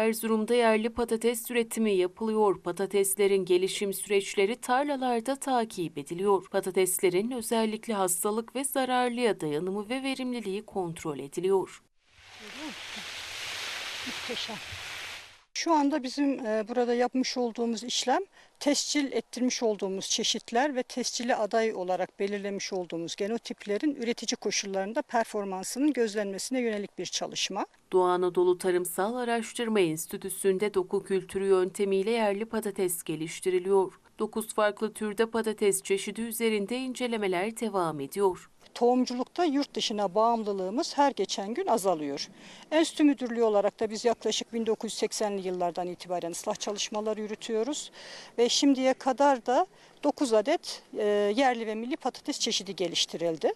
Erzurum'da yerli patates üretimi yapılıyor. Patateslerin gelişim süreçleri tarlalarda takip ediliyor. Patateslerin özellikle hastalık ve zararlıya dayanımı ve verimliliği kontrol ediliyor. Muhteşem. Şu anda bizim e, burada yapmış olduğumuz işlem tescil ettirmiş olduğumuz çeşitler ve tescilli aday olarak belirlemiş olduğumuz genotiplerin üretici koşullarında performansının gözlenmesine yönelik bir çalışma. Doğu Anadolu Tarımsal Araştırma Enstitüsü'nde doku kültürü yöntemiyle yerli patates geliştiriliyor. 9 farklı türde patates çeşidi üzerinde incelemeler devam ediyor. Tohumculukta yurt dışına bağımlılığımız her geçen gün azalıyor. Enstitü müdürlüğü olarak da biz yaklaşık 1980'li yıllardan itibaren ıslah çalışmaları yürütüyoruz ve şimdiye kadar da 9 adet e, yerli ve milli patates çeşidi geliştirildi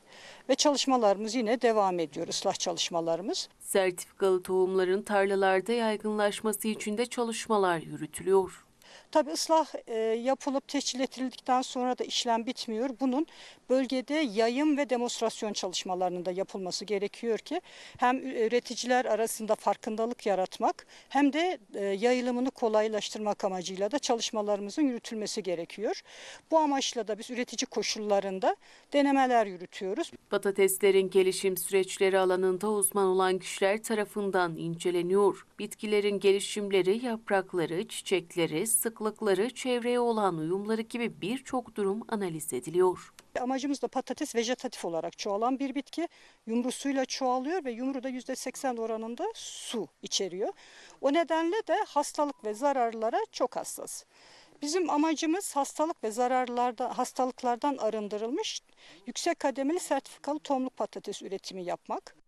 ve çalışmalarımız yine devam ediyor ıslah çalışmalarımız. Sertifikalı tohumların tarlalarda yaygınlaşması için de çalışmalar yürütülüyor. Tabii ıslah e, yapılıp tescil edildikten sonra da işlem bitmiyor. Bunun bölgede yayım ve demonstrasyon çalışmalarının da yapılması gerekiyor ki hem üreticiler arasında farkındalık yaratmak hem de e, yayılımını kolaylaştırmak amacıyla da çalışmalarımızın yürütülmesi gerekiyor. Bu amaçla da biz üretici koşullarında denemeler yürütüyoruz. Patateslerin gelişim süreçleri alanında uzman olan kişiler tarafından inceleniyor. Bitkilerin gelişimleri, yaprakları, çiçekleri, sıklıkları, çevreye olan uyumları gibi birçok durum analiz ediliyor. Amacımız da patates vejetatif olarak çoğalan bir bitki. Yumrusuyla çoğalıyor ve yumru da %80 oranında su içeriyor. O nedenle de hastalık ve zararlara çok hassas. Bizim amacımız hastalık ve zararlardan, hastalıklardan arındırılmış yüksek kademeli sertifikalı tohumluk patates üretimi yapmak.